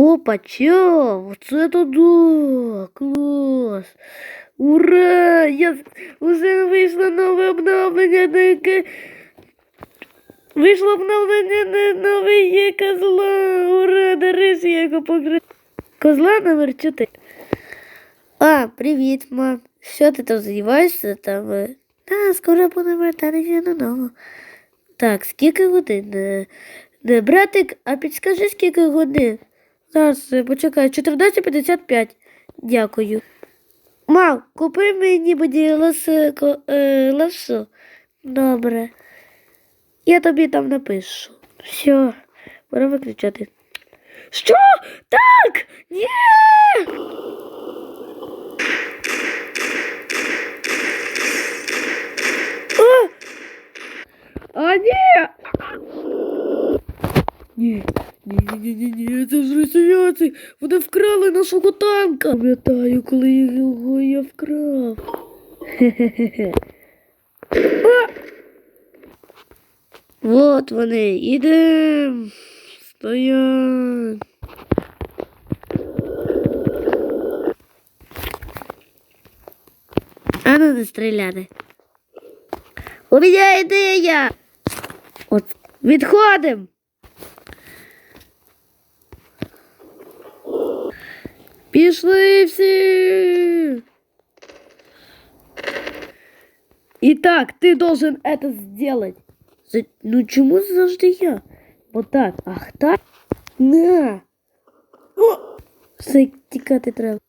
Опа, чел, оце то да, клас. Ура! Я вже вийшло нове обновлення, на яке вийшло обновлення на новий є козла. Ура! Нарешті я його пограю. Козла номер 4. А, привіт, мам. Що ти там займаєшся там? е? Та, скоро будемо вертатися додому. Так, скільки годин? Е, е, Братик, а підскажи, скільки годин? Зараз, е, почекай, 14.55. Дякую. Мам, купи мені мені лоси, ко- е. Добре. Я тобі там напишу. Все, пора виключати. Що? Так! Ні! А! А ні! Ні, ні, ні, ні, ні, це ж росіяни. Вони вкрали нашого танка. Пам'ятаю, коли його я вкрав. Хе-хе-хе. Вот вони, ідем. Стоять. А ну не стріляти. У мене ідея. От, відходим. Пішли всі. Итак, ты должен это сделать. За- Ну чому завжди я? Вот так. Ах так? На. О! Все, тікати треба.